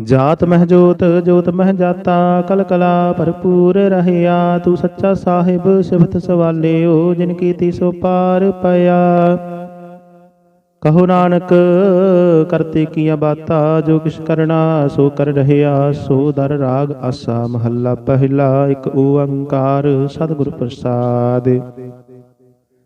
ਜਾਤ ਮਹਿ ਜੋਤ ਜੋਤ ਮਹਿ ਜਾਤਾ, ਕਲ ਕਲਾ ਭਰਪੂਰ ਰਹਿਆ, ਤੂੰ ਸੱਚਾ ਸਾਹਿਬ, ਸਿਫਤ ਸਵਾਲਿਓ, ਜਿਨ ਕੀਤੀ ਸੋ ਪਾਰ ਪਿਆ। ਕਹੋ ਨਾਨਕ, ਕਰਤੇ ਕੀਆ ਬਾਤਾ, ਜੋ ਕਿਛ ਕਰਨਾ, ਸੋ ਕਰ ਰਹਿਆ, ਸੋ ਦਰ ਰਾਗ ਆਸਾ, ਮਹੱਲਾ ਪਹਿਲਾ, ਇੱਕ ਓੰਕਾਰ, ਸਤਿਗੁਰ ਪ੍ਰਸਾਦ।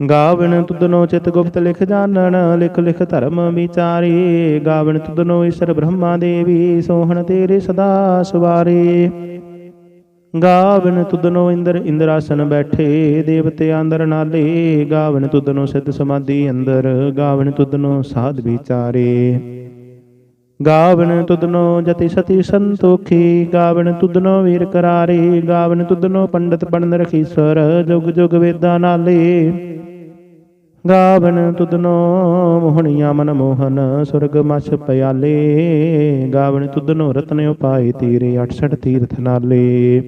ਗਾਵਣ ਤੁਧਨੋ ਚਿਤ ਗੁਪਤ ਲਿਖ ਜਾਣਨ, ਲਿਖ ਲਿਖ ਧਰਮ ਵਿਚਾਰੀ। ਗਾਵਣ ਤੁਧਨੋ ਈਸ਼ਰ ਬ੍ਰਹਮਾ ਦੇਵੀ, ਸੋਹਣ ਤੇਰੇ ਸਦਾ ਸਵਾਰੇ। ਗਾਵਣ ਤੁਧਨੋ ਇੰਦਰ ਇੰਦਰਾਸਨ ਬੈਠੇ, ਦੇਵਤੇ ਅੰਦਰ ਨਾਲੇ। ਗਾਵਣ ਤੁਧਨੋ ਸਿੱਧ ਸਮਾਧੀ ਅੰਦਰ, ਗਾਵਣ ਤੁਧਨੋ ਸਾਧ ਵਿਚਾਰੇ। ਗਾਵਣ ਤੁਧਨੋ ਜਤੀ ਸਤੀ ਸੰਤੋਖੀ, ਗਾਵਣ ਤੁਧਨੋ ਵੀਰ ਕਰਾਰੇ। ਗਾਵਣ ਤੁਧਨੋ ਪੰਡਤ ਪੜਨ ਰਖੀਸਰ ਜੁਗ ਜੁਗ ਵੇਦਾਂ ਨਾਲੇ। ਗਾਵਨ ਤੁਦਨੋ ਮੋਹਣੀਆਂ ਮਨ ਮੋਹਨ, ਸੁਰਗ ਮਛ ਪਿਆਲੇ। ਗਾਵਣ ਤੁਧਨੋ ਰਤਨ ਉਪਾਏ ਤੀਰੇ 68 ਤੀਰਥ ਨਾਲੇ।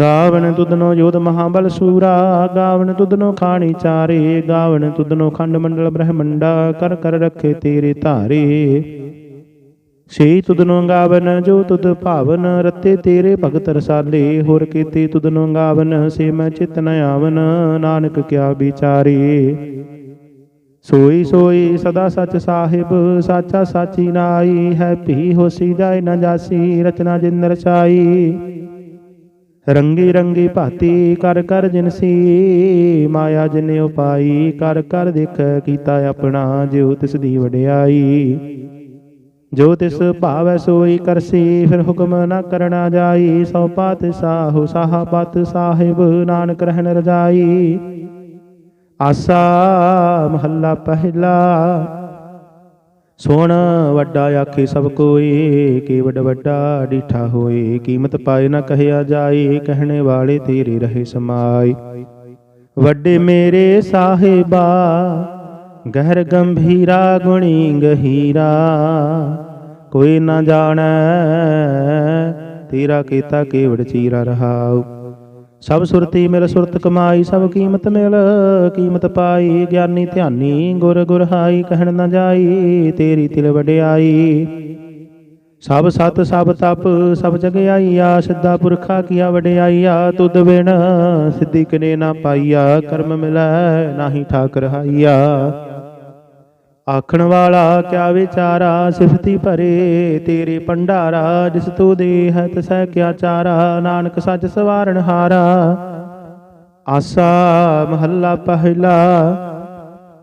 ਗਾਵਣ ਤੁਦਨੋ ਯੋਧ ਮਹਾਬਲ ਸੂਰਾ, ਗਾਵਨ ਤੁਧਨੋ ਖਾਣੀ ਚਾਰੇ। ਗਾਵਨ ਤੁਧਨੋ ਖੰਡ ਮੰਡਲ ਬ੍ਰਹਮੰਡਾ, ਕਰ ਕਰ ਰੱਖੇ ਤੇਰੇ ਧਾਰੇ। ਸੇ ਤੁਧਨੋ ਗਾਵਨ ਜੋ ਤੁਧ ਭਾਵਨ ਰਤੇ ਤੇਰੇ ਭਗਤ ਰਸਾਲੇ, ਹੋਰ ਕੀਤੇ ਤੁਧਨੋ ਗਾਵਨ ਸੇ ਮੈਂ ਚਿਤ ਨ ਆਵਨ, ਨਾਨਕ ਕਿਆ ਵਿਚਾਰੇ। ਸੋਈ ਸੋਈ ਸਦਾ ਸਚ ਸਾਹਿਬ, ਸਾਚਾ ਸਾਚੀ ਨਾਈ, ਹੈ ਭੀ ਹੋਸੀ ਜਾਏ ਨਾ ਜਾਸੀ, ਰਚਨਾ ਜਿਨ ਰਚਾਈ। ਰੰਗੀ ਰੰਗੀ ਭਾਤੀ ਕਰ ਕਰ ਜਿਨਸੀ ਮਾਇਆ ਜਿਨੇ ਉਪਾਈ, ਕਰ ਕਰ ਦੇਖ ਕੀਤਾ ਆਪਣਾ, ਜਿਉ ਤਿਸ ਦੀ ਵਡਿਆਈ। ਜੋ ਤਿਸ ਭਾਵੈ ਸੋਈ ਕਰਸੀ, ਫਿਰ ਹੁਕਮ ਨਾ ਕਰਨਾ ਜਾਈ। ਸੋ ਪਾਤ ਸਾਹੂ, ਸਾਹਾ ਪਤ ਸਾਹਿਬ, ਨਾਨਕ ਰਹਿਣ ਰਜਾਈ। ਆਸਾ ਮਹੱਲਾ ਪਹਿਲਾ, ਸੋਣ ਵੱਡਾ ਆਖੇ ਸਭ ਕੋਈ ਕੀ ਵੱਡ ਵੱਡਾ ਡੀਠਾ ਹੋਏ ਕੀਮਤ ਪਾਏ ਨਾ ਕਹਿਆ ਜਾਈ, ਕਹਿਣੇ ਵਾਲੇ ਤੇਰੇ ਰਹੇ ਸਮਾਈ। ਵੱਡੇ ਮੇਰੇ ਸਾਹਿਬਾ ਗਹਿਰ ਗੰਭੀਰਾ ਗੁਣੀ ਗਹੀਰਾ। ਕੋਈ ਨਾ ਜਾਣੈ ਤੇਰਾ ਕੀਤਾ ਕੇਵੜ ਚੀਰਾ ਰਹਾਉ। ਸਭ ਸੁਰਤੀ ਮਿਲ ਸੁਰਤ ਕਮਾਈ, ਸਭ ਕੀਮਤ ਮਿਲ ਕੀਮਤ ਪਾਈ। ਗਿਆਨੀ ਧਿਆਨੀ ਗੁਰ ਗੁਰ ਹਾਈ, ਕਹਿਣ ਨਾ ਜਾਈ ਤੇਰੀ ਤਿਲ ਵਡਿਆਈ। ਸਭ ਸਤ, ਸਭ ਤਪ, ਸਭ ਜਗ ਆਈਆ, ਸਿੱਧਾ ਪੁਰਖਾ ਕੀਆ ਵਡਿਆਈਆ ਤੁਧ ਬਿਨ ਸਿੱਧੀ ਕਨੇ ਨਾ ਪਾਈਆ, ਕਰਮ ਮਿਲੈ ਨਾਹੀ ਠਾਕ ਰਹਾਈਆ ਆਖਣ ਵਾਲਾ, ਕਿਆ ਵਿਚਾਰਾ, ਸਿਫਤੀ ਭਰੇ ਤੇਰੇ ਭੰਡਾਰਾ, ਜਿਸ ਤੂੰ ਦੇ ਹੈ ਤਸੈ ਕਿਆ ਚਾਰਾ, ਨਾਨਕ ਸੱਚ ਸਵਾਰਣ ਹਾਰਾ। ਆਸਾ ਮਹੱਲਾ ਪਹਿਲਾ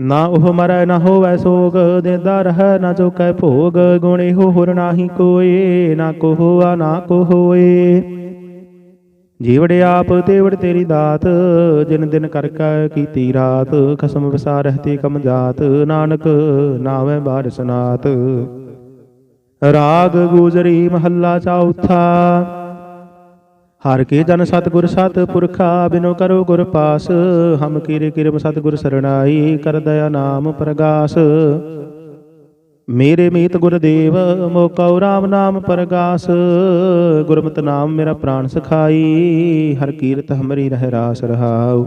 ਨਾ ਉਹ ਮਰੈ ਨਾ ਹੋਵੇ ਸੋਗ, ਦੇਦਾ ਰਹਿ ਨਾ ਜੋ ਭੋਗ, ਗੁਣ ਹੋਰ ਨਾਹੀ ਕੋਏ, ਨਾ ਕੋ ਹੋਆ ਨਾ ਕੋ ਹੋਏ ਜੀਵੜ ਆਪ, ਤੇਵੜ ਤੇਰੀ ਦਾਤ, ਜਿਨ ਦਿਨ ਕਰ ਕੈ ਕੀਤੀ ਰਾਤ, ਖਸਮ ਵਸਾ ਰਹਤੇ ਕਮ ਜਾਤ, ਨਾਨਕ ਨਾਵੇਂ ਬਾਰ ਸਨਾਤ। ਰਾਗ ਗੁਜਰੀ ਮਹੱਲਾ ਚੌਥਾ ਹਰ ਕੇ ਜਨ ਸਤਿਗੁਰ ਸਤ ਪੁਰਖਾ, ਬਿਨੋ ਕਰੋ ਗੁਰ ਪਾਸ। ਹਮ ਕੀਰੇ ਕਿਰਮ ਸਤਿਗੁਰ ਸਰਣਾਈ, ਕਰ ਦਇਆ ਨਾਮ ਪ੍ਰਗਾਸ। ਮੇਰੇ ਮੀਤ ਗੁਰਦੇਵ ਮੋ ਕਉ ਰਾਮ ਨਾਮ ਪ੍ਰਗਾਸ। ਗੁਰਮਤਿ ਨਾਮ ਮੇਰਾ ਪ੍ਰਾਨ ਸਖਾਈ, ਹਰ ਕੀਰਤ ਹਮਰੀ ਰਹਿ ਰਾਸ ਰਹਾਉ।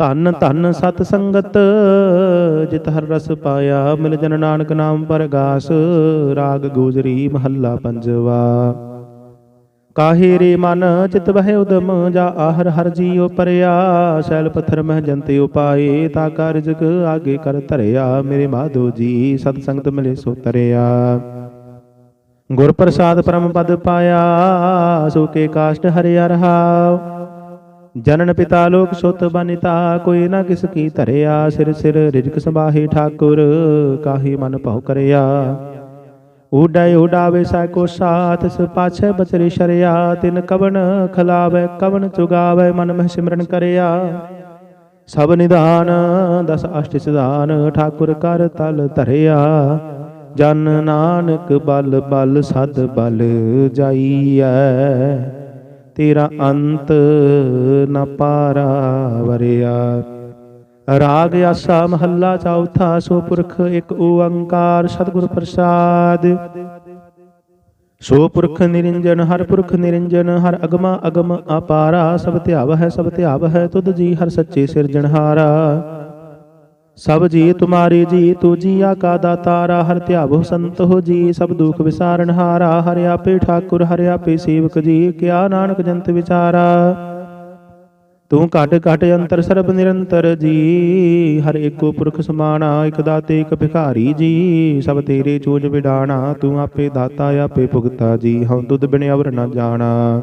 ਧੰਨ ਧੰਨ ਸਤ ਸੰਗਤ, ਜਿਤ ਹਰ ਰਸ ਪਾਇਆ, ਮਿਲ ਜਨ ਨਾਨਕ ਨਾਮ ਪਰਗਾਸ, ਰਾਗ ਗੋਜਰੀ ਮਹੱਲਾ ਪੰਜਵਾ। ਕਾਹੇ ਰੇ ਮਨ ਚਿਤ ਬਹਿ ਉਦਮ, ਜਾ ਆਹਰ ਹਰ ਜੀਉ ਪਰਿਆ, ਸੈਲ ਪੱਥਰ ਮਹਿ ਜੰਤੇ ਉਪਾਏ, ਤਾ ਕਾਰਜਕ ਆਗੇ ਕਰ ਧਰਿਆ, ਮੇਰੇ ਮਾਧੋ ਜੀ, ਸਤ ਸੰਗਤ ਮਿਲੇ ਸੋ ਤਰਿਆ। ਗੁਰ ਪ੍ਰਸਾਦ ਪਰਮ ਪਦ ਪਾਇਆ, ਸੋ ਕੇ ਕਾਸ਼ਟ ਹਰਿਆ ਰਹਾਉ ਜਨਨ ਪਿਤਾ ਲੋਕ ਸੁਤ ਬਨਿਤਾ, ਕੋਈ ਨਾ ਕਿਸ ਕੀ ਧਰਿਆ, ਸਿਰ ਸਿਰ ਰਿਜਕ ਸੰਭਾਹੇ ਠਾਕੁਰ, ਕਾਹੀ ਮਨ ਭਉ ਕਰਿਆ। ਉਡੈ ਉਡਾਵੇ ਸੈ ਕੋ ਸਾਥ ਸ ਪਾਛੈ ਬਚਰੇ ਸ਼ਰਿਆ। ਤਿਨ ਕਵਨ ਖਲਾਵੇ ਕਵਨ ਚੁਗਾਵੇ, ਮਨ ਮਹਿ ਸਿਮਰਨ ਕਰਿਆ। ਸਭ ਨਿਧਾਨ ਦਸ ਅਸ਼ਟ ਸਿਧਾਨ, ਠਾਕੁਰ ਕਰ ਤਲ ਧਰਿਆ। ਜਨ ਨਾਨਕ ਬਲ ਬਲ, ਸਦ ਬਲ ਜਾਈਐ। ਤੇਰਾ ਅੰਤ ਨ ਪਾਰਾ ਵਰਿਆ ਰਾਗ ਆਸਾ ਮਹੱਲਾ ਚੌਥਾ ਸੋ ਪੁਰਖ ਇੱਕ ਓੰਕਾਰ ਸਤਿਗੁਰ ਪ੍ਰਸਾਦ। ਸੋ ਪੁਰਖ ਨਿਰੰਜਨ, ਹਰ ਪੁਰਖ ਨਿਰੰਜਨ, ਹਰ ਅਗਮਾ ਅਗਮ, ਅਪਾਰਾ ਸਭ ਧਿਆਵ ਹੈ ਸਭ ਧਿਆਵ ਹੈ ਤੁਧ ਜੀ ਹਰ ਸੱਚੇ ਸਿਰਜਣਹਾਰਾ। ਸਭ ਜੀ ਤੁਮਾਰੇ ਜੀ ਤੂ ਜੀਆ ਕਾ ਦਾਤਾਰਾ ਹਰ ਧਿਆਵੋ ਸੰਤ ਹੋ ਜੀ, ਸਭ ਦੁਖ ਵਿਸਾਰਨ ਹਾਰਾ, ਹਰਿ ਆਪੇ ਠਾਕੁਰ, ਹਰਿ ਆਪੇ ਸੇਵਕ ਜੀ, ਕਿਆ ਨਾਨਕ ਜੰਤ ਵਿਚਾਰਾ? ਤੂੰ ਘਟ ਘਟ ਅੰਤਰ ਸਰਬ ਨਿਰੰਤਰ ਜੀ, ਹਰ ਏਕੋ ਪੁਰਖ ਸਮਾਣਾ, ਇਕ ਦਾਤੇ, ਇਕ ਭਿਖਾਰੀ ਜੀ, ਸਭ ਤੇਰੇ ਚੋਜ ਵਿਡਾਣਾ, ਤੂੰ ਆਪੇ ਦਾਤਾ, ਆਪੇ ਭੁਗਤਾ ਜੀ, ਹਉ ਦੁੱਧ ਬਿਨ ਅਵਰ ਨ ਜਾਣਾ।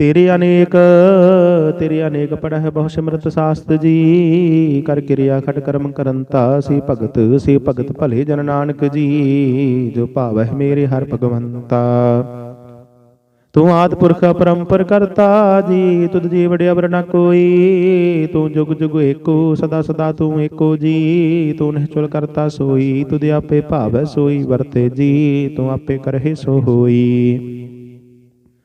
ਤੇਰੇ ਅਨੇਕ ਤੇਰੇ ਅਨੇਕ ਪੜਹਿ ਬਹੁ ਸਿਮਰਤ ਸਾਸਤ ਜੀ। ਕਰ ਕਿਰਿਆ ਖਟ ਕਰਮ ਕਰੰਤਾ ਸੀ ਭਗਤ ਸੀ ਭਗਤ ਭਲੇ ਜਨ ਨਾਨਕ ਜੀ। ਜੋ ਭਾਵਹਿ ਮੇਰੇ ਹਰ ਭਗਵੰਤਾ। ਤੂੰ ਆਦ ਪੁਰਖ ਪਰੰਪਰ ਕਰਤਾ ਜੀ, ਤੁਧ ਜੀ ਵੜਿਆ ਵਰ ਨ ਕੋਈ। ਤੂੰ ਜੁਗ ਜੁਗ ਏਕੋ, ਸਦਾ ਸਦਾ ਤੂੰ ਏਕੋ ਜੀ। ਤੂੰ ਨਿਹਚੁਲ ਕਰਤਾ ਸੋਈ, ਤੁਧ ਆਪੇ ਭਾਵੈ ਸੋਈ ਵਰਤੇ ਜੀ। ਤੂੰ ਆਪੇ ਕਰਹਿ ਸੋ ਹੋਈ।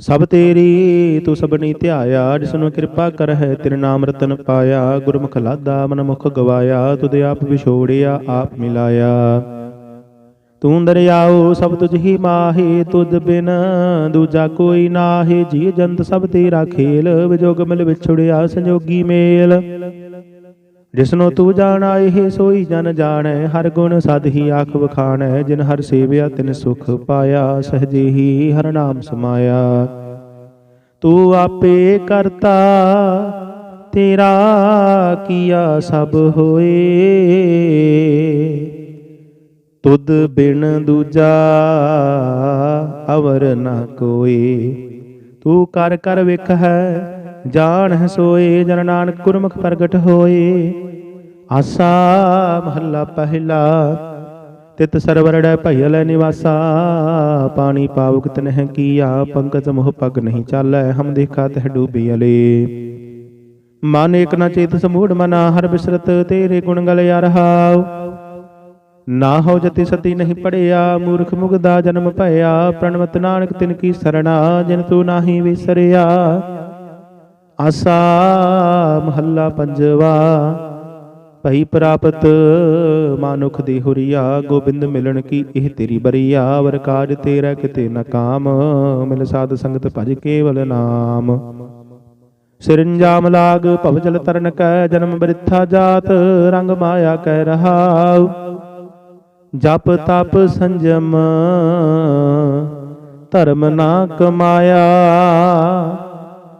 ਸਭ ਤੇਰੀ ਤੂੰ ਸਭਨੀ ਧਿਆਇਆ, ਜਿਸ ਨੂੰ ਕਿਰਪਾ ਕਰ ਹੈ ਤੇਰੇ ਨਾਮ ਰਤਨ ਪਾਇਆ, ਗੁਰਮੁਖ ਲਾਦਾ ਮਨ ਮੁਖ ਗਵਾਇਆ, ਤੁਧ ਆਪ ਵਿਛੋੜਿਆ, ਆਪ ਮਿਲਾਇਆ। ਤੂੰ ਦਰਿਆਓ ਸਭ ਤੁਝ ਹੀ ਮਾਹੇ, ਤੁਧ ਬਿਨ ਦੂਜਾ ਕੋਈ ਨਾਹੀ, ਜੀ ਜੰਤ ਸਭ ਤੇਰਾ ਖੇਲ, ਵਿਜੋਗ ਮਿਲ ਵਿਛੜਿਆ, ਸੰਜੋਗੀ ਮੇਲ। ਜਿਸਨੂੰ ਤੂੰ ਜਾਣਾ, ਇਹ ਸੋਈ ਜਨ ਜਾਣੈ। ਹਰ ਗੁਣ ਸਦ ਹੀ ਆਖ ਵਖਾਣੈ, ਜਿਨ ਹਰ ਸੇਵਿਆ ਤਿਨ ਸੁਖ ਪਾਇਆ, ਸਹਜੇ ਹੀ ਹਰ ਨਾਮ ਸਮਾਇਆ। ਤੂੰ ਆਪੇ ਕਰਤਾ, ਤੇਰਾ ਕੀਆ ਸਭ ਹੋਏ। ਤੁਧ ਬਿਨ ਦੂਜਾ ਅਵਰ ਨਾ ਕੋਈ ਤੂੰ ਕਰ ਕਰ ਵੇਖ ਹੈ ਜਾਣ ਹੈ ਸੋਏ, ਜਨ ਨਾਨਕ ਗੁਰਮੁਖ ਪ੍ਰਗਟ ਹੋਏ। ਆਸਾ ਮਹੱਲਾ ਪਹਿਲਾ, ਤਿਤ ਸਰਵਰੜੈ ਭਇਲ ਨਿਵਾਸਾ। ਪਾਣੀ ਪਾਵਕ ਤਨਹਿ ਕੀਆ, ਪੰਕਜ ਮੋਹ ਪਗ ਨਹੀਂ ਚਾਲੈ, ਹਮ ਦੇਖਾ ਤਹ ਡੂਬੀ ਅਲੇ। ਮਨ ਏਕ ਨ ਚੇਤ ਸਮੂੜ ਮਨਾ, ਹਰ ਬਿਸਰਤ ਤੇਰੇ ਗੁਣ ਗਲ ਰਹਾਉ ਨਾ ਹੋ ਜਤੀ ਸਤੀ ਨਹੀਂ ਪੜਿਆ, ਮੂਰਖ ਮੁਗਦਾ ਜਨਮ ਭਇਆ। ਪ੍ਰਣਵਤ ਨਾਨਕ ਤਿਨ ਕੀ ਸਰਣਾ, ਜਿਨ ਤੂੰ ਨਾਹੀ ਵਿਸਰਿਆ। ਆਸਾ ਮਹੱਲਾ ਪੰਜਵਾ, ਭਈ ਪ੍ਰਾਪਤ ਮਾਨੁਖ ਦੀ ਹੁਰੀਆ, ਗੋਬਿੰਦ ਮਿਲਣ ਕੀ ਇਹ ਤੇਰੀ ਬਰੀਆ, ਵਰ ਕਾਜ ਤੇਰਾ ਕਿਤੇ ਨ ਕਾਮ, ਮਿਲ ਸਾਧ ਸੰਗਤ ਭਜ ਕੇਵਲ ਨਾਮ। ਸਿਰੰਜਾਮ ਲਾਗ ਭਵ ਤਰਨ ਕੈ, ਜਨਮ ਬ੍ਰਿਥਾ ਜਾਤ, ਰੰਗ ਮਾਇਆ ਕਹਿ ਰਹਾਉ। ਜਪ ਤਪ ਸੰਜਮ, ਧਰਮ ਨਾ ਕਮਾਇਆ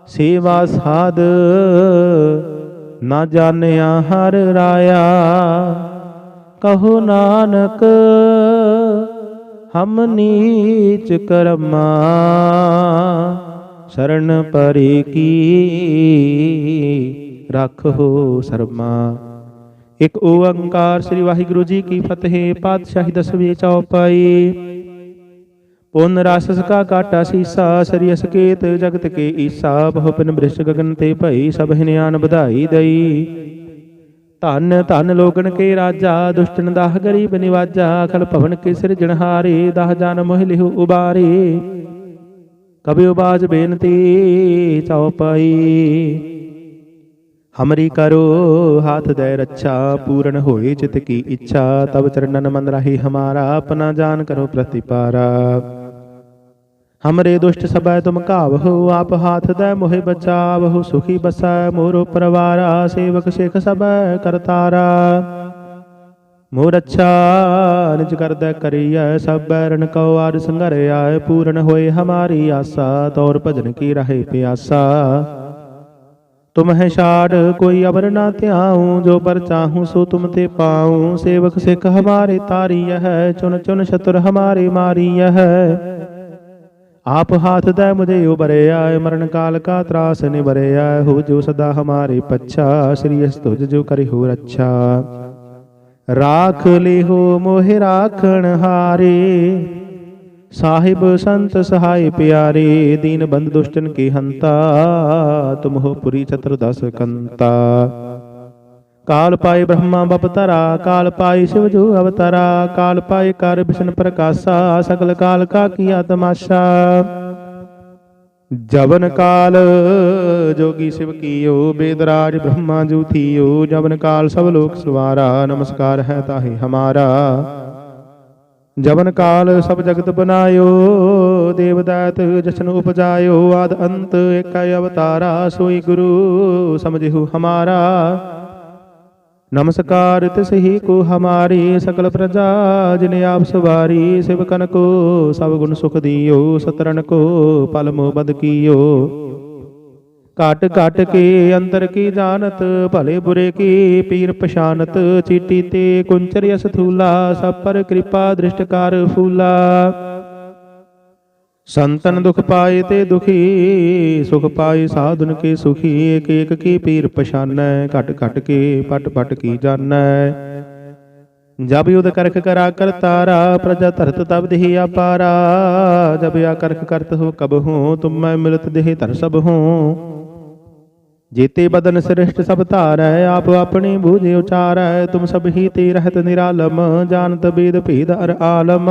ਸੇਵਾ ਸਾਧ, ਨਾ ਜਾਣਿਆ ਹਰ ਰਾਇਆ। ਕਹੋ ਨਾਨਕ, ਹਮ ਨੀਚ ਕਰਮਾ। ਸ਼ਰਨ ਪਰੇ ਕੀ, ਰੱਖੋ ਸਰਮਾ। ਇੱਕ ਓੰਕਾਰ ਸ੍ਰੀ ਵਾਹਿਗੁਰੂ ਜੀ ਕੀ ਫਤਿਹ, ਪਾਤਸ਼ਾਹੀ ਦਸਵੇਂ ਚੌਪਾਈ। ਪੁਨ ਰਸ ਕਾ ਕਾਟਾ ਸੀਸਾ, ਸ੍ਰੀ ਅਸਕੇਤ ਜਗਤ ਕੇ ਈਸਾ ਬਹੁ ਪਿਨ ਬ੍ਰਿਸ਼ ਗਗਨ ਤੇ ਭਈ ਸਭ ਹਿਨਿਆਨ ਵਧਾਈ ਦਈ। ਧੰਨ ਧੰਨ ਲੋਗਣ ਕੇ ਰਾਜਾ, ਦੁਸ਼ਟਨ ਦਾਹ ਗਰੀਬ ਨਿਵਾਜਾ ਅਖਲ ਭਵਨ ਕੇ ਸਿਰਜਣਹਾਰੇ ਦਾਹ ਜਨ ਮੋਹ ਲਿਹੁ ਉਬਾਰੇ। ਕਬਿ ਉਬਾਜ ਬੇਨਤੀ ਚਉਪਾਈ ਹਮਰੀ ਕਰੋ, ਹਾਥ ਦੇ ਰੱਛਾ, ਪੂਰਨ ਹੋਏ ਚਿਤ ਕੀ ਇੱਛਾ ਤਬ ਚਰਨਨ ਮਨ ਰਹੀ ਹਮਾਰਾ, ਆਪਣਾ ਜਾਨ ਕਰੋ ਪ੍ਰਤਿਪਾਰਾ। ਹਮਰੇ ਦੁਸ਼ਟ ਸਬੈ ਤੁਮ ਕਾਵਹੁ ਆਪ ਹਾਥ ਦੇ ਮੋਹਿ ਬਚਾਵਹੁ ਸੁਖੀ ਬਸੈ ਮੋਰੋ ਪਰਵਾਰਾ ਸੇਵਕ ਸਿਖ ਸਬੈ ਕਰਤਾਰਾ ਮੋਰ ਅੱਛਾ ਨਿਜ ਕਰਦਾ ਕਰੀਐ ਸਭ ਬੈਰਨ ਕਉ ਆਰ ਸੰਘਰਿਆ ਪੂਰਨ ਹੋਏ ਹਮਾਰੀ ਆਸਾ ਤੌਰ ਭਜਨ ਕੀ ਰਹੇ ਪਿਆਸਾ ਤੁਮ ਹੈ ਛਾੜ ਕੋਈ ਅਬਰ ਨਾ ਧਿਆਉ ਜੋ ਪਰ ਚਾਹੂੰ ਸੋ ਤੁਮ ਤੇ ਪਾਉ ਸੇਵਕ ਸਿੱਖ ਹਮਾਰੇ ਤਾਰੀය ਹੈ ਚੁਨ ਚੁਨ ਸ਼ਤਰ ਹਮਾਰੇ ਮਾਰੀය ਹੈ ਆਪ ਹਾਥ ਦੇ ਮੁਝੇ ਉਬਰਿਆ, ਮਰਨ ਕਾਲ ਕਾ ਤਰਾਸ ਨਿਬਰਿਆ ਹੋ ਜੋ ਸਦਾ ਹਮਾਰੇ ਪੱਛਾ, ਸ੍ਰੀ ਅਸ ਜੋ ਕਰਿ ਰੱਛਾ। ਰਾਖ ਲਿਹੋ ਮੋਹਿ ਰਾਖਣ ਹਾਰੇ, ਸਾਹਿਬ ਸੰਤ ਸਹਾਈ ਪਿਆਰੇ, ਦੀਨ ਬੰਦ ਦੁਸ਼ਟਨ ਕੀ ਹੰਤਾ ਤੁਮਹੁ ਪੁਰੀ ਚਤੁਰ ਦਸ ਕੰਤਾ। ਕਾਲ ਪਾਏ ਬ੍ਰਹਮਾ ਬਪਤਰਾ ਕਾਲ ਪਾਏ ਸ਼ਿਵ ਜੋ ਅਵਤਰਾ, ਕਾਲ ਪਾਏ ਕਰ ਵਿਸ਼ਨ ਪ੍ਰਕਾਸ਼ਾ, ਸਗਲ ਕਾਲ ਕਾ ਕੀਆ ਤਮਾਸ਼ਾ ਜਵਨ ਕਾਲ ਜੋਗੀ ਸਿਵ ਕੀਓ, ਬੇਦਰਾਜ ਬ੍ਰਹਮਾ ਜੂ ਥੀਓ, ਜਵਨ ਕਾਲ ਸਭ ਲੋਕ ਸਵਾਰਾ, ਨਮਸਕਾਰ ਹੈ ਤਾਹੇ ਹਮਾਰਾ। ਜਵਨ ਕਾਲ ਸਭ ਜਗਤ ਬਨਾਇਓ, ਦੇਵਦਾਤ ਜਸ਼ਨ ਉਪਜਾਇਓ, ਆਦ ਅੰਤ ਏਕੈ ਅਵਤਾਰਾ, ਸੋਈ ਗੁਰੂ ਸਮਝਿਓ ਹਮਾਰਾ। ਨਮਸਕਾਰ ਤਿਸਹੀ ਕੋ ਹਮਾਰੀ ਸਕਲ ਪ੍ਰਜਾ, ਜਿਨ ਆਪ ਸਵਾਰੀ ਸਿਵਕਨ ਕੋ, ਸਭ ਗੁਣ ਸੁਖ ਦਿਓ ਸਤਰਨ ਕੋ, ਪਲ ਮੋ ਬਦ ਕੀਓ। ਘਟ ਘਟ ਕੇ ਅੰਦਰ ਕੀ ਜਾਣਤ, ਭਲੇ ਬੁਰੇ ਕੀ ਪੀਰ ਪਛਾਨਤ, ਚੀਟੀ ਤੇ ਕੁੰਚਰ ਅਸ ਥੂਲਾ ਸਭ ਪਰ ਕਿਰਪਾ ਦ੍ਰਿਸ਼ਟ ਕਰ ਫੂਲਾ। ਸੰਤਨ ਦੁਖ ਪਾਏ ਤੇ ਦੁਖੀ, ਸੁਖ ਪਾਏ ਸਾਧਨ ਕੇ ਸੁਖੀ ਏਕ ਏਕ ਕੀ ਪੀਰ ਪਛਾਨੈ, ਘਟ ਘਟ ਕੇ ਪਟ ਪਟ ਕੀ ਜਾਣੈ। ਜਬ ਯੁਧ ਕਰਖ ਕਰਾ ਕਰਤਾਰਾ ਪ੍ਰਜਾ ਧਰਤ ਤਬ ਦੇਹੀ ਆਪਾਰਾ ਜਬ ਆ ਕਰਖ ਕਰਤ ਹੋ ਕਬ ਹੂੰ, ਤੁਮ ਮੈਂ ਮਿਲਤ ਦੇਹ ਧਰ ਸਭ ਹੂੰ। ਜੀਤੇ ਬਦਨ ਸ੍ਰਿਸ਼ਟ ਸਭ ਧਾਰੈ, ਆਪ ਆਪਣੀ ਬੂਝੇ ਉਚਾਰੈ। ਤੁਮ ਸਭ ਹੀ ਤੇ ਰਹਿਤ ਨਿਰਾਲਮ, ਜਾਣਤ ਬੇਦ ਭੇਦ ਅਰ ਆਲਮ।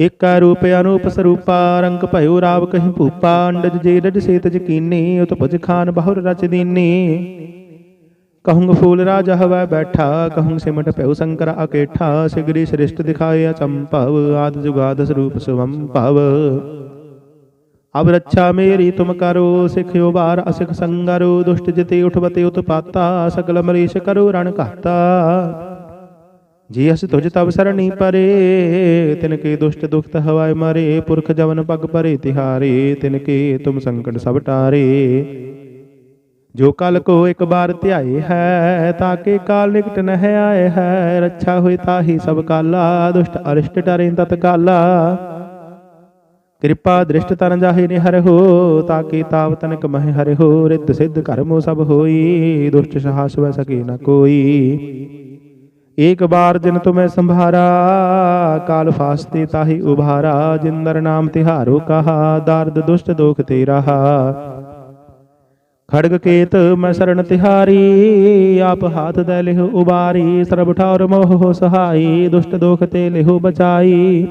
ਏਕਾ ਰੂਪ ਅਨੂਪ ਸਰੂਪਾ, ਰੰਗ ਭਇਓ ਰਾਵ ਕਹੀਂ ਭੂਪਾ, ਅੰਡਜ ਜੇ ਰਜ ਸੇਤ ਜਕੀਨੀ, ਉਤਪਜ ਖਾਨ ਬਹੁਰ ਰਚ ਦੀਨੀ। ਕਹੂੰ ਫੂਲ ਰਾਜ ਹਵੈ ਬੈਠਾ ਕਹੂੰ ਸਿਮਟ ਭਇਓ ਸ਼ੰਕਰ ਅਕੇਠਾ, ਸਿਗਰੀ ਸ੍ਰਿਸ਼ਟ ਦਿਖਾਏ ਚੰਪਵ, ਆਦ ਜੁਗਾਦ ਸਰੂਪ ਸੁਵੰ ਭਵ ਅਬ ਰੱਛਾ ਮੇਰੀ ਤੁਮ ਕਰੋ, ਸਿਖਿਓ ਬਾਰ ਅਸਿਖ ਸੰਗਰੋ, ਦੁਸ਼ਟ ਜਿਤੇ ਉਠਵਤੇ ਉਤਪਾਤਾ ਸਕਲ ਮਰੀਸ਼ ਕਰੋ ਰਣ ਘਾਤਾ। ਜੀ ਅਸ ਤੁਝ ਤਬ ਸਰਣੀ ਪਰੇ, ਤਿਨ ਕੇ ਦੁਸ਼ਟ ਦੁਖਤ ਹਵਾਏ ਮਾਰੇ, ਪੁਰਖ ਜਵਨ ਪਗ ਪਰੇ ਤਿਹਾਰੇ, ਤਿਨ ਕੇ ਤੁਮ ਸੰਕਟ ਸਭ ਟਾਰੇ। ਜੋ ਕਲ ਕੋ ਇੱਕ ਬਾਰ ਧਿਆਏ ਹੈ ਤਾਕੇ ਕਾਲ ਨਿਕਟ ਨਹਿ ਆਏ ਹੈ, ਰੱਛਾ ਹੋਈ ਤਾਹੀ ਸਭ ਕਾਲਾ, ਦੁਸ਼ਟ ਅਰਿਸ਼ਟ ਟਰੇ ਤਤ ਕਾਲਾ। ਕਿਰਪਾ ਦ੍ਰਿਸ਼ਟ ਤਨ ਜਾਹੇ ਨੇ ਹਰਿ ਹੋ ਤਾਕੇ ਤਾਵ ਤਨਕ ਮਹਿ ਹਰਿ ਹੋ, ਰਿਤ ਸਿੱਧ ਕਰਮੋ ਸਭ ਹੋਈ, ਦੁਸ਼ਟ ਸਹਾਸ ਵੈ ਸਕੇ ਨ ਕੋਈ। ਏਕ ਬਾਰ ਜਿਨ ਤੁਮੈ ਸੰਭਾਰਾ, ਕਾਲ ਫਾਸਤੇ ਤਾਹੀ ਉਭਾਰਾ, ਜਿੰਦਰ ਨਾਮ ਤਿਹਾਰੋ ਕਹਾ, ਦਰਦ ਦੁਸ਼ਟ ਦੋਖ ਤੇ ਰਹਾ। ਖੜਗ ਕੇਤ ਮੈਂ ਸਰਣ ਤਿਹਾਰੀ, ਆਪ ਹਾਥ ਦੇ ਲਿਹੁ ਉਬਾਰੀ, ਸਰਬ ਠੌਰ ਮੋਹ ਸਹਾਈ, ਦੁਸ਼ਟ ਦੋਖ ਤੇ ਲਿਹੁ ਬਚਾਈ।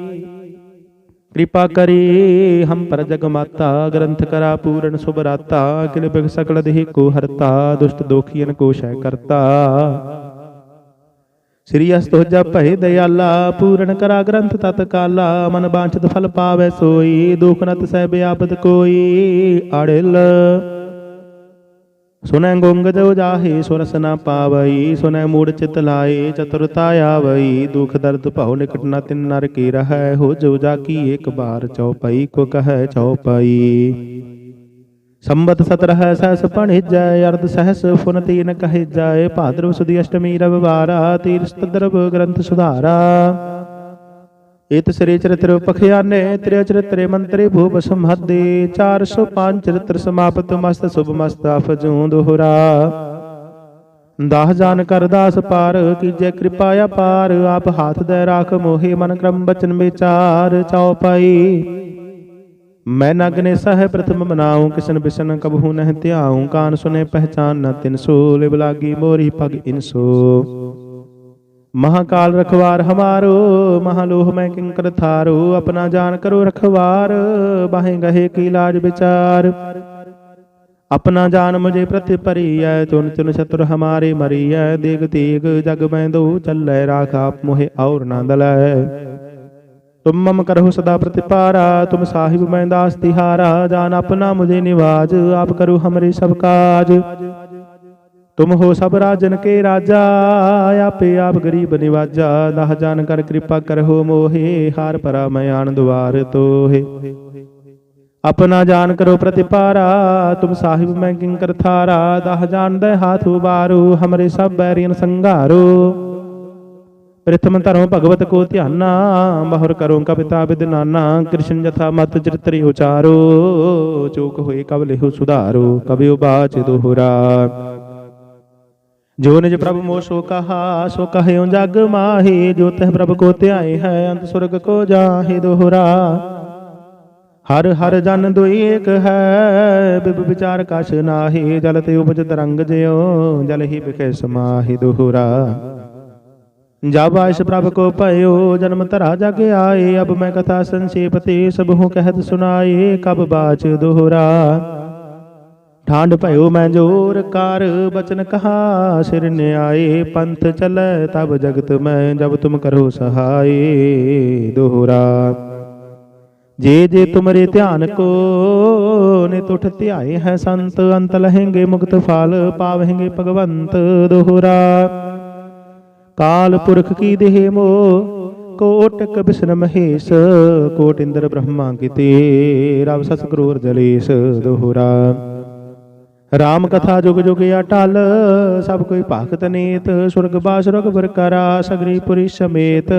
ਕਿਰਪਾ ਕਰੀ, ਹਮ ਪਰ ਜਗ ਮਾਤਾ, ਗ੍ਰੰਥ ਕਰਾ ਪੂਰਨ ਸੁਭਰਾਤਾ ਕਿਲ ਬਿਗ ਸਕਲ ਦੇਹ ਕੋ ਹਰਤਾ, ਦੁਸ਼ਟ ਦੋਖੀਨ ਕੋ ਸ਼ੈ ਕਰਤਾ। ਸ੍ਰੀ ਅਸਤੋਜਾ ਭਏ ਦਇਆਲਾ, ਪੂਰਨ ਕਰਾ ਗ੍ਰੰਥ ਤਤ ਕਾਲਾ, ਮਨ ਬਾਂਛਤ ਫਲ ਪਾਵੇ ਸੋਈ, ਦੁਖ ਨਤ ਸਹਿ ਬਿਆਪਤ ਕੋਈ, ਅੜਿਲ। ਸੁਨੈ ਗੁੰਗ ਜੋ ਜਾਹੇ, ਸੁਰਸ ਨਾ ਪਾਵਈ, ਸੁਨੈ ਮੂੜ ਚਿਤ ਲਾਏ, ਚਤੁਰਤਾ ਆਵਈ, ਦੁਖ ਦਰਦ ਭਉ ਨਿਕਟ ਨਾ ਤਿਨ ਨਰ ਕੀ ਰਹੈ, ਹੋ ਜੋ ਜਾ ਕੀ ਇੱਕ ਬਾਰ ਚਉਪਈ, ਕੋ ਕਹੈ ਚਉਪਈ। ਸੰਬਤ ਸਤਰਹ ਸਹਸ ਪਣਿਜੈ, ਅਰਧ ਸਹਸ ਫੁਨ ਤੀਨ ਕਹਿ ਭਾਦਰਵ ਸੁਦੀ ਅਸ਼ਟਮੀ ਰਵਿਵਾਰਾ ਤੀਰਥ ਗ੍ਰੰਥ ਸੁਧਾਰਾ। ਇਤ ਸ੍ਰੀ ਚਰਿਤ੍ਰ ਪਖਿਆਨੇ ਤ੍ਰਿ ਚਰਿਤ੍ਰੇ ਮੰਤਰੀ ਭੂਪ ਸਮਹਦੇ 405 ਚਰਿਤ੍ਰ ਸਮਾਪਤ, ਮਸਤ ਸੁਭ ਮਸਤ ਅਫਜੂ ਦੋਹਰਾ। ਦਾਹ ਜਾਨ ਕਰਦਾਸ ਪਾਰ, ਕੀਜੈ ਕਿਰਪਾ ਅਪਾਰ ਆਪ ਹਾਥ ਦੇ ਰਾਖ ਮੋਹੇ ਮਨ ਕਰਮ ਬਚਨ ਵਿਚਾਰ ਚਉਪਈ ਮੈਂ ਨਗਨੇ ਸਹਿ ਪ੍ਰਥਮ ਮਨਾਉ, ਕਿਸਨ ਬਿਸਨ ਕਬਹੂ ਨਹਿ ਧਿਆਉ, ਕਾਨ ਸੁਨੇ ਪਹਿਚਾਨ ਨ ਤਿਨ ਸੋ ਲਿਵ ਲਾਗੀ ਮੋਰੀ ਪਗ ਇਨਸੋ ਮਹਾਕਾਲ ਰਖਵਾਰ ਹਮਾਰੋ, ਮਹਾਲੋਹ ਮੈਂ ਕਿੰਕਰ ਥਾਰੋ, ਆਪਣਾ ਜਾਨ ਕਰੋ ਰਖਵਾਰ, ਬਾਹੇ ਗਹੇ ਕੀ ਲਾਜ ਵਿਚਾਰ। ਆਪਣਾ ਜਾਨ ਮੁਝੇ ਪ੍ਰਤਿ ਪਰੀਐ ਚੁਨ ਚੁਨ ਸ਼ਤਰ ਹਮਾਰੇ ਮਰੀਐ, ਦੇਗ ਤੇਗ ਜਗ ਮੈਂ ਦੋ ਚੱਲੈ, ਰਾਖ ਆਪ ਮੋਹਿ ਔਰ ਨਾ ਦਲੈ। ਤੁਮ ਮਮ ਕਰਹੁ ਸਦਾ ਪ੍ਰਤਿਪਾਰਾ, ਤੁਮ ਸਾਹਿਬ ਮੈਂ ਦਾਸ ਤਿਹਾਰਾ, ਜਾਨ ਆਪਣਾ ਮੁਝੇ ਨਿਵਾਜ, ਆਪ ਕਰੋ ਹਮਰੇ ਸਭ ਕਾਜ। ਤੁਮ ਹੋ ਸਭ ਰਾਜਨ ਕੇ ਰਾਜਾ, ਆਪੇ ਆਪ ਗਰੀਬ ਨਿਵਾਜਾ, ਦਹ ਜਾਨ ਕਰ ਕਿਰਪਾ ਕਰਹੁ ਮੋਹੇ, ਹਾਰ ਪਰਾ ਮੈਂ ਆਨ ਦੁਆਰ ਤੋਹੇ। ਆਪਣਾ ਜਾਨ ਕਰੋ ਪ੍ਰਤਿਪਾਰਾ, ਤੁਮ ਸਾਹਿਬ ਮੈਂ ਕਿੰਕਰ ਥਾਰਾ, ਦਹ ਜਾਨ ਦੇ ਹਾਥ ਉਬਾਰੂ ਹਮਰੇ ਸਭ ਬੈਰੀਨ ਸੰਘਾਰੋ ਪ੍ਰਥਮ ਧਰਮ ਭਗਵਤ ਕੋ ਧਿਆਨਾ ਮਹੁਰ ਕਰੋ ਕਪਿਤਾ ਬਿਦ ਨਾਨਾ ਕ੍ਰਿਸ਼ਨ ਜਥਾ ਮਤ ਚਰਿਤਰਿ ਉਚਾਰੋ ਚੂਕ ਹੋਏ ਕਬ ਲਿਹੁ ਸੁਧਾਰੋ ਕਬਿ ਬਾਚ ਦੋਹਰਾ ਜੋ ਨਿਜ ਪ੍ਰਭ ਮੋ ਸੋ ਕਹਾ ਸੋ ਕਹਿਓ ਜਗ ਮਾਹੀ ਜੋ ਤਹ ਪ੍ਰਭ ਕੋ ਧਿਆਏ ਹੈ ਅੰਤ ਸੁਰਗ ਕੋ ਜਾਹੇ ਦੋਹਰਾ ਹਰ ਹਰ ਜਨ ਦੁਈ ਏਕ ਹੈ ਬਿਬ ਵਿਚਾਰ ਕਛ ਨਾਹੀ ਜਲ ਤੇ ਉਪਜ ਤਰੰਗ ਜਿਉ ਜਲ ਹੀ ਬਿਖੇ ਸਮਾਹੀ ਦੋਹਰਾ ਜਬ ਆਇਸ ਪ੍ਰਭ ਕੋ ਭਇਓ, ਜਨਮ ਧਰਾ ਜਗ ਆਏ, ਅਬ ਮੈਂ ਕਥਾ ਸੰਖੇਪ ਤੇ ਸਭੂ ਕਹਿਤ ਸੁਨਾਏ ਕਬ ਬਾਚ ਦੋਹਰਾ। ਠਾਂਡ ਭਇਓ ਮੈਂ ਜੋਰ, ਕਰ ਬਚਨ ਕਹਾ, ਸਿਰ ਨਿਆਏ, ਪੰਥ ਚਲੈ, ਤਬ ਜਗਤ ਮੈਂ, ਜਬ ਤੁਮ ਕਰੋ ਸਹਾਈ ਦੋਹਰਾ। ਜੇ ਜੇ ਤੁਮਰੇ ਧਿਆਨ ਕੋ ਨੇ ਤੁਠ ਧਿਆਏ ਹੈ ਸੰਤ, ਅੰਤ ਲਹਿੰਗੇ ਮੁਕਤ ਫਲ, ਪਾਵਹਿੰਗੇ ਭਗਵੰਤ, ਦੋਹਰਾ। ਕਾਲ ਪੁਰਖ ਕੀ ਦੇਹ ਮੋ? ਕੋਟਕ ਬਿਸ਼ਨ ਮਹੇਸ਼, ਕੋਟ ਇੰਦਰ ਬ੍ਰਹਮਾ ਕੀਤੇ। ਰਵ ਸਸ ਕਰੋਰ ਜਲੇਸ਼ ਦੋਹਰਾ। ਰਾਮ ਕਥਾ ਜੁਗ ਜੁਗ ਅਟਲ ਸਭ ਕੋਈ ਭਾਗਤ ਨੀਤ। ਸੁਰਗ ਬਾਸ ਰਗ ਬਰਕਰਾ ਸਗਰੀ ਪੁਰੀ ਸਮੇਤ।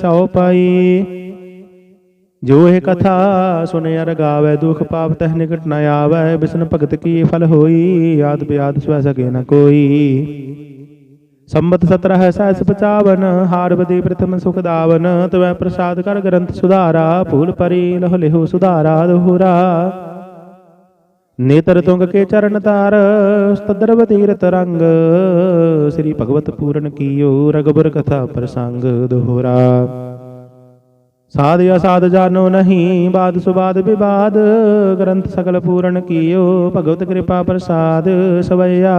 ਚਾਉ ਪਾਈ। ਜੋ ਇਹ ਕਥਾ ਸੁਨੇ ਅਰ ਗਾਵੇ, ਦੁਖ ਪਾਪ ਤਹ ਨਿਕਟ ਨ ਆਵੇ। ਬਿਸ਼ਨ ਭਗਤ ਕੀ ਫਲ ਹੋਈ, ਆਦ ਬਿਆਦ ਸਵੈ ਸਕੇ ਨ ਕੋਈ। ਸੰਮਤ 17 ਸਹਿਸ 55 ਹਾਰਵਦੀ ਪ੍ਰਥਮ ਸੁਖ ਦਾਵਨ, ਤਵੈ ਪ੍ਰਸਾਦ ਕਰ ਗ੍ਰੰਥ ਸੁਧਾਰਾ, ਭੂਲ ਪਰੀ ਲਹੁ ਲਿਹੁ ਸੁਧਾਰਾ ਦੋਹਰਾ। ਨੇਤਰ ਤੁੰਗ ਕੇ ਚਰਨ ਤਾਰ ਸਤਦਰਵ ਤੀਰਤ ਰੰਗ, ਸ੍ਰੀ ਭਗਵਤ ਪੂਰਨ ਕੀਓ ਰਗਬਰ ਕਥਾ ਪ੍ਰਸੰਗ ਦੋਹਰਾ। ਸਾਧ ਅਸਾਧ ਜਾਣੋ ਨਹੀਂ, ਬਾਦ ਸੁਬਾਦ ਵਿਵਾਦ, ਗ੍ਰੰਥ ਸਗਲ ਪੂਰਨ ਕੀਓ, ਭਗਵਤ ਕਿਰਪਾ ਪ੍ਰਸਾਦ ਸਵਈਆ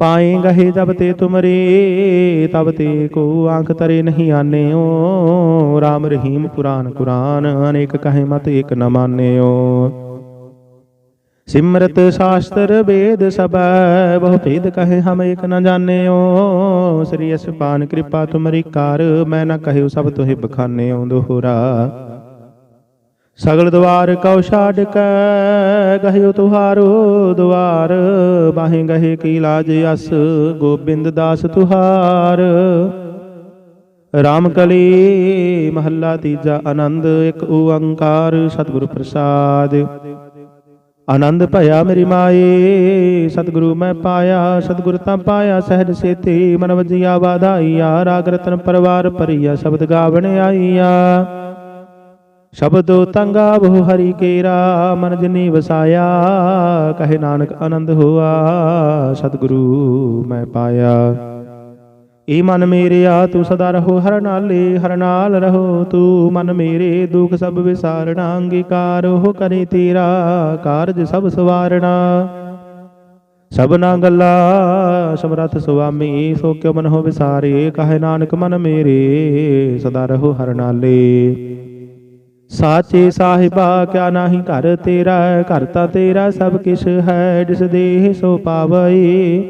ਪਾਏ ਗਹੇ ਜਬ ਤੇ ਤੁਮਰੇ, ਤਬ ਤੇ ਕੋ ਆਂਖ ਤਰੇ ਨਹੀਂ ਆਨਿਓ। RAM ਰਹੀਮ ਪੁਰਾਨ ਕੁਰਾਨ, ਅਨੇਕ ਕਹੇ ਮਤ ਏਕ ਨ ਮਾਨਿਓ। ਸਿਮਰਤ ਸ਼ਾਸਤਰ ਵੇਦ ਸਬੈ ਬਹੁ ਭੇਦ ਕਹੇ ਹਮ ਏਕ ਨ ਜਾਣਿਓ। ਸ੍ਰੀ ਅਸਪਾਨ ਕਿਰਪਾ ਤੁਮਰੀ ਕਾਰ, ਮੈਂ ਨ ਕਹਿਓ ਸਭ ਤੋਹਿ ਬਖਾਨਿਓ ਦੋਹਰਾ। ਸਗਲ ਦਵਾਰ ਕਉ ਛਾੜ ਕੈ, ਗਹਿਓ ਤੁਹਾਰੋ ਦਵਾਰ। ਬਾਹੇ ਗਹੇ ਕੀ ਲਾਜ ਅਸ, ਗੋਬਿੰਦ ਦਾਸ ਤੁਹਾਰ। ਰਾਮ ਕਲੀ ਮਹੱਲਾ ਤੀਜਾ ਆਨੰਦ, ਇੱਕ ਓੰਕਾਰ ਸਤਿਗੁਰ ਪ੍ਰਸਾਦ। ਆਨੰਦ ਭਇਆ ਮੇਰੀ ਮਾਏ ਸਤਿਗੁਰੂ ਮੈਂ ਪਾਇਆ, ਸਤਿਗੁਰ ਤਾਂ ਪਾਇਆ, ਸਹਿਜ ਸੇਤੀ ਮਨ ਵਜਿਆ ਵਾਧਾਈਆ, ਰਾਗ ਰਤਨ ਪਰਵਾਰ ਭਰੀਆ, ਸ਼ਬਦ ਗਾਵਣ ਆਈਆ। ਸ਼ਬਦੋ ਤੰਗਾ ਬਹੁ ਹਰੀ ਕੇਰਾ ਮਨ ਜਿਨੀ ਵਸਾਇਆ ਕਹੇ ਨਾਨਕ ਆਨੰਦ ਹੋਆ, ਸਤਿਗੁਰੂ ਮੈਂ ਪਾਇਆ। ਏ ਮਨ ਮੇਰਿਆ ਤੂੰ ਸਦਾ ਰਹੋ ਹਰ ਨਾਲੇ, ਹਰ ਨਾਲ ਰਹੋ ਤੂੰ। ਮਨ ਮੇਰੇ ਦੁਖ ਸਭ ਵਿਸਾਰਣਾ, ਅੰਗੀਕਾਰ ਹੋ ਕਰੇ ਤੇਰਾ, ਕਾਰਜ ਸਭ ਸਵਾਰਣਾ। ਸਭਨਾ ਗੱਲਾ, ਸਮਰੱਥ ਸੁਆਮੀ, ਸੋ ਕਿਉ ਮਨ ਹੋ ਵਿਸਾਰੇ, ਕਹੇ ਨਾਨਕ ਮਨ ਮੇਰੇ, ਸਦਾ ਰਹੋ ਹਰ ਨਾਲੇ। ਸਾਚੇ ਸਾਹਿਬਾ ਕਿਆ ਨਾਹੀ ਘਰ ਤੇਰਾ ਘਰ ਤਾਂ ਤੇਰਾ ਸਭ ਕਿਛ ਹੈ, ਜਿਸ ਦੇਹ ਸੋ ਪਾਵਈ।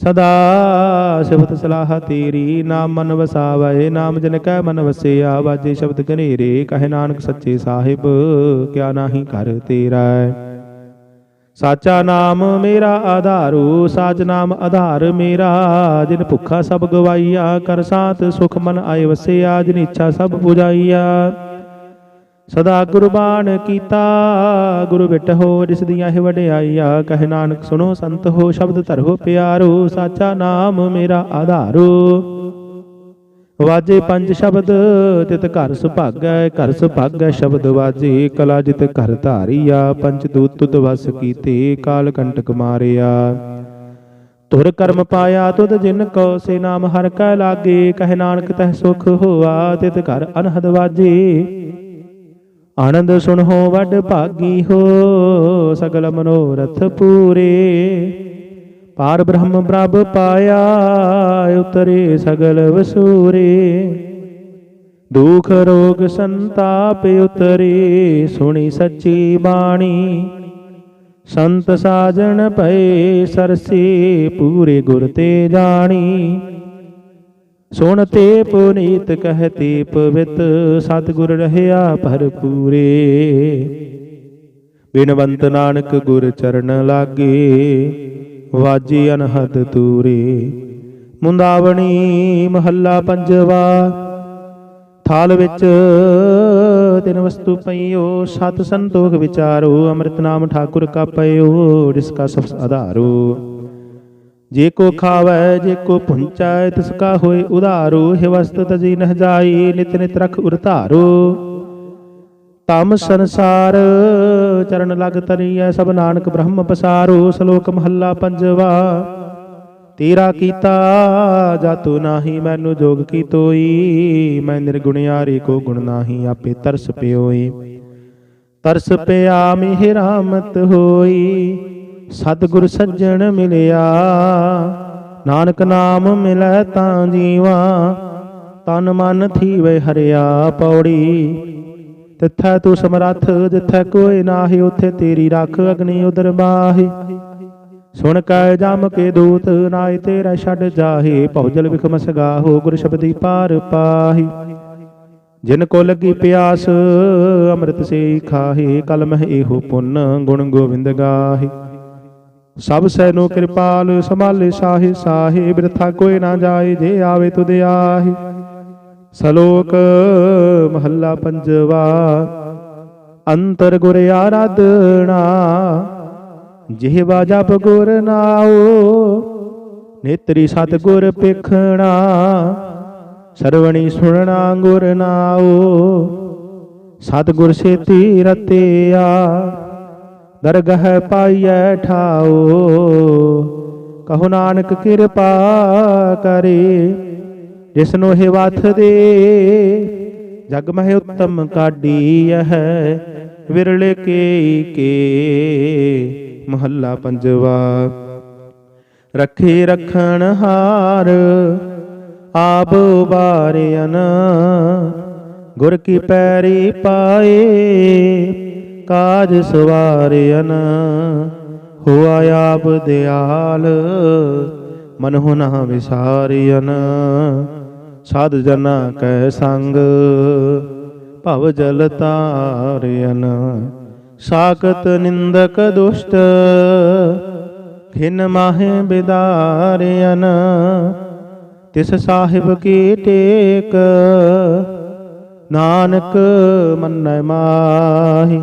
ਸਦਾ ਸਿਫਤ ਸਲਾਹ ਤੇਰੀ, ਨਾਮ ਮਨ ਵਸਾਵੇ, ਨਾਮ ਜਨ ਕੈ ਮਨ ਵਸਿਆ, ਵਾਜੇ ਸ਼ਬਦ ਗਨੇਰੇ, ਕਹੇ ਨਾਨਕ ਸੱਚੇ ਸਾਹਿਬ, ਕਿਆ ਨਾਹੀ ਘਰ ਤੇਰਾ ਸਾਚਾ ਨਾਮ ਮੇਰਾ ਆਧਾਰੂ, ਸਾਚ ਨਾਮ ਆਧਾਰ ਮੇਰਾ, ਜਿਨ ਭੁੱਖਾ ਸਭ ਗਵਾਈਆ, ਕਰ ਸਾਥ ਸੁਖ ਮਨ ਆਏ ਵਸਿਆ, ਜਿਨ ਇੱਛਾ ਸਭ ਪੁਜਾਈਆ ਸਦਾ ਗੁਰਬਾਣ ਕੀਤਾ। ਗੁਰੂ ਬਿਟ ਹੋ ਜਿਸ ਦੀਆਂ ਇਹ ਵਡਿਆਈਆ। ਕਹੇ ਨਾਨਕ, ਸੁਣੋ ਸੰਤ ਹੋ, ਸ਼ਬਦ ਧਰੋ ਪਿਆਰੋ, ਸਾਚਾ ਨਾਮ ਮੇਰਾ ਆਧਾਰੋ। ਵਾਜੇ ਪੰਜ ਸ਼ਬਦ, ਤਿਤ ਘਰ ਸੁਭਾਗੈ ਘਰ ਸੁਭਾਗੈ ਸ਼ਬਦ ਵਾਜੇ, ਕਲਾ ਜਿਤ ਘਰ ਧਾਰੀਆ, ਪੰਜ ਦੂਤ ਤੁਧ ਵਸ ਕੀਤੇ, ਕਾਲ ਕੰਟਕ ਮਾਰਿਆ। ਤੁਰ ਕਰਮ ਪਾਇਆ ਤੁਧ ਜਿਨ ਕੋ, ਸੇ ਨਾਮ ਹਰ ਕੈ ਲਾਗੇ। ਕਹੇ ਨਾਨਕ, ਤਹਿ ਸੁਖ ਹੋਆ, ਤਿਤ ਘਰ ਅਨਹਦ ਵਾਜੇ। ਆਨੰਦ ਸੁਣ ਹੋ ਵੱਡ ਭਾਗੀ ਹੋ, ਸਗਲ ਮਨੋਰਥ ਪੂਰੇ। ਪਾਰ ਬ੍ਰਹਮ ਪ੍ਰਭ ਪਾਇਆ, ਉਤਰੇ ਸਗਲ ਵਸੂਰੇ। ਦੁਖ ਰੋਗ ਸੰਤਾਪ ਉਤਰੇ, ਸੁਣੀ ਸੱਚੀ ਬਾਣੀ। ਸੰਤ ਸਾਜਣ ਭਏ, ਸਰਸੇ ਪੂਰੇ ਗੁਰ ਤੇ ਜਾਣੀ। ਸੁਣਤੇ ਪੁਨੀਤ ਕਹਤੇ ਪਵਿੱਤ ਸਤਿਗੁਰ ਰਹਿਆ ਭਰਪੂਰੇ। ਬਿਨਵੰਤ ਨਾਨਕ ਗੁਰ ਚਰਨ ਲਾਗੇ, ਵਾਜੀ ਅਨਹਦ ਤੂਰੇ ਮੁੰਦਾਵਣੀ ਮਹੱਲਾ ਪੰਜਵਾ, ਥਾਲ ਵਿੱਚ ਤਿੰਨ ਵਸਤੂ ਪਈਓ, ਸਤ ਸੰਤੋਖ ਵਿਚਾਰੋ, ਅੰਮ੍ਰਿਤ ਨਾਮ ਠਾਕੁਰ ਕਾ ਪਈਓ ਜਿਸ ਕਾ ਸਭ ਆਧਾਰੋ। ਜੇ ਕੋ ਖਾਵੈ, ਜੇ ਕੋ ਪੁੰਚੈ, ਤਿਸ ਕਾ ਹੋਏ ਉਧਾਰੋ, ਹੈ ਤਜੀ ਨਹ ਜਾਈ, ਨਿਤ ਨਿਤ ਰਖ ਉਰਧਾਰੋ ਤਮ ਸੰਸਾਰ ਚਰਨ ਲਗ ਤਰੀਐ, ਸਭ ਨਾਨਕ ਬ੍ਰਹਮ ਪਸਾਰੋ, ਸ਼ਲੋਕ ਮਹੱਲਾ ਪੰਜਵਾ। ਤੇਰਾ ਕੀਤਾ ਜਾਤੂ ਨਾਹੀ, ਮੈਨੂੰ ਜੋਗ ਕੀ ਤੋਈ, ਮੈਂ ਨਿਰਗੁਣਿਆਰੀ ਕੋ ਗੁਣ ਨਾਹੀ, ਆਪੇ ਤਰਸ ਪਿਓਈ। ਤਰਸ ਪਿਆ ਮਿਹ ਰਾਮਤ ਹੋਈ ਸਤਿਗੁਰ ਸੱਜਣ ਮਿਲਿਆ। ਨਾਨਕ ਨਾਮ ਮਿਲੈ ਤਾਂ ਜੀਵਾ। ਤਨ ਮਨ ਥੀਵੇ ਹਰਿਆ ਪੌੜੀ। ਤਿੱਥੈ ਤੂੰ ਸਮਰੱਥ, ਜਿੱਥੈ ਕੋਈ ਨਾਹੀ, ਉਥੇ ਤੇਰੀ ਰੱਖ ਅਗਨੀ ਉਦਰ ਬਾਹੀ। ਸੁਣ ਕੈ ਜਮ ਕੇ ਦੂਤ ਨਾਏ ਤੇਰਾ ਛੱਡ ਜਾਹੇ। ਭਉਜਲ ਵਿਖਮ ਸਗਾਹੋ ਗੁਰ ਸ਼ਬਦੀ ਪਾਰ ਪਾਹੀ। ਜਿਨ ਕੋ ਲੱਗੀ ਪਿਆਸ, ਅੰਮ੍ਰਿਤ ਸੇ ਖਾਹੇ। ਕਲ ਮਹਿ ਇਹੋ ਪੁੰਨ, ਗੁਣ ਗੋਬਿੰਦ ਗਾਹੇ। ਸਭ ਸੈਨੋ ਕਿਰਪਾਲ ਸੰਭਾਲੇ ਸਾਹੇ ਸਾਹੇ ਬਿਰਥਾ ਕੋਈ ਨਾ ਜਾਏ ਜੇ ਆਵੇ ਤੁਧ ਆਹੇ। ਸਲੋਕ ਮਹੱਲਾ ਪੰਜਵਾ। ਅੰਤਰ ਗੁਰ ਆਰਾਧਣਾ ਜਿਹਵਾ ਜਪ ਗੁਰ ਨਾਉ ਨੇਤਰੀ ਸਤ ਗੁਰ ਪੇਖਣਾ ਸਰਵਣੀ ਸੁਣਨਾ ਗੁਰ ਨਾਉ ਸਤ ਗੁਰ ਸੇਤੀ ਰਤਿਆ। ਦਰਗਹ ਪਾਈਐ ਠਾਓ। ਕਹੋ ਨਾਨਕ ਕਿਰਪਾ ਕਰੇ ਜਿਸ ਨੂੰ ਇਹ ਵਥ ਦੇ। ਜਗ ਮਹਿ ਉਤਮ ਕਾਢੀ ਹੈ, ਵਿਰਲੇ ਕੇ ਕੇ, ਮਹੱਲਾ ਪੰਜਵਾ। ਰੱਖੇ ਰਖਣ ਹਾਰ, ਆਪ ਬਾਰਿਆਨ ਗੁਰ ਕੀ ਪੈਰੀ ਪਾਏ। ਕਾਜ ਸਵਾਰਿਅਨ, ਹੋਆ ਆਪ ਦਿਆਲ, ਮਨਹੁ ਨਾ ਵਿਸਾਰਿਅਨ। ਸਾਧ ਜਨਾ ਕੈ ਸੰਗ, ਭਵ ਜਲ ਤਾਰਿਅਨ। ਸਾਕਤ ਨਿੰਦਕ ਦੁਸ਼ਟ, ਖਿਨ ਮਾਹੇ ਬਿਦਾਰਿਅਨ। ਤਿਸ ਸਾਹਿਬ ਕੀ ਟੇਕ, ਨਾਨਕ ਮੰਨੈ ਮਾਹੀ।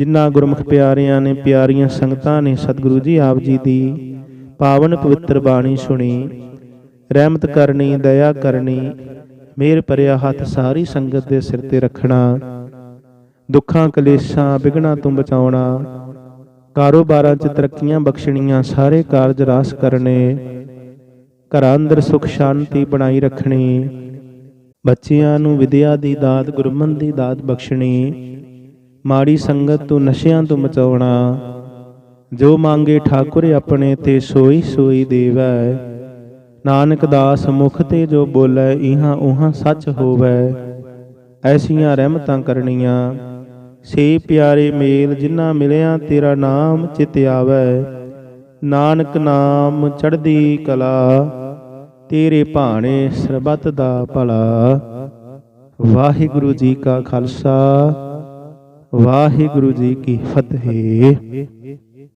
ਜਿਨ੍ਹਾਂ ਗੁਰਮੁਖ ਪਿਆਰਿਆਂ ਨੇ ਪਿਆਰੀਆਂ ਸੰਗਤਾਂ ਨੇ ਸਤਿਗੁਰੂ ਜੀ ਆਪ ਜੀ ਦੀ ਪਾਵਨ ਪਵਿੱਤਰ ਬਾਣੀ ਸੁਣੀ। ਰਹਿਮਤ ਕਰਨੀ, ਦਇਆ ਕਰਨੀ, ਮੇਰ ਭਰਿਆ ਹੱਥ ਸਾਰੀ ਸੰਗਤ ਦੇ ਸਿਰ ਤੇ ਰੱਖਣਾ। ਦੁੱਖਾਂ, ਕਲੇਸ਼ਾਂ ਵਿਗਣਾ ਤੋਂ ਬਚਾਉਣਾ। ਕਾਰੋਬਾਰਾਂ 'ਚ ਤਰੱਕੀਆਂ ਬਖਸ਼ਣੀਆਂ, ਸਾਰੇ ਕਾਰਜ ਰਾਸ ਕਰਨੇ। ਘਰਾਂ ਅੰਦਰ ਸੁਖ, ਸ਼ਾਂਤੀ ਬਣਾਈ ਰੱਖਣੀ। ਬੱਚਿਆਂ ਨੂੰ ਵਿਦਿਆ ਦੀ ਦਾਤ, ਗੁਰਮਨ ਦੀ ਦਾਤ ਬਖਸ਼ਣੀ। ਮਾੜੀ ਸੰਗਤ ਤੋਂ ਨਸ਼ਿਆਂ ਤੋਂ ਬਚਾਉਣਾ। ਜੋ ਮੰਗੇ ਠਾਕੁਰ ਆਪਣੇ ਤੇ ਸੋਈ ਸੋਈ ਦੇਵੈ। ਨਾਨਕ ਦਾਸ ਮੁਖ ਤੇ ਜੋ ਬੋਲੇ, ਇਹਾਂ ਉਹਾਂ ਸੱਚ ਹੋਵੈ। ਐਸੀਆਂ ਰਹਿਮਤਾਂ ਕਰਨੀਆਂ। ਸੇ ਪਿਆਰੇ ਮੇਲ ਜਿਨ੍ਹਾਂ ਮਿਲਿਆ, ਤੇਰਾ ਨਾਮ ਚਿਤ ਆਵੈ। ਨਾਨਕ ਨਾਮ ਚੜ੍ਹਦੀ ਕਲਾ, ਤੇਰੇ ਭਾਣੇ ਸਰਬਤ ਦਾ ਭਲਾ। ਵਾਹਿਗੁਰੂ ਜੀ ਕਾ ਖਾਲਸਾ। ਵਾਹਿਗੁਰੂ ਜੀ ਕੀ ਫਤਿਹ।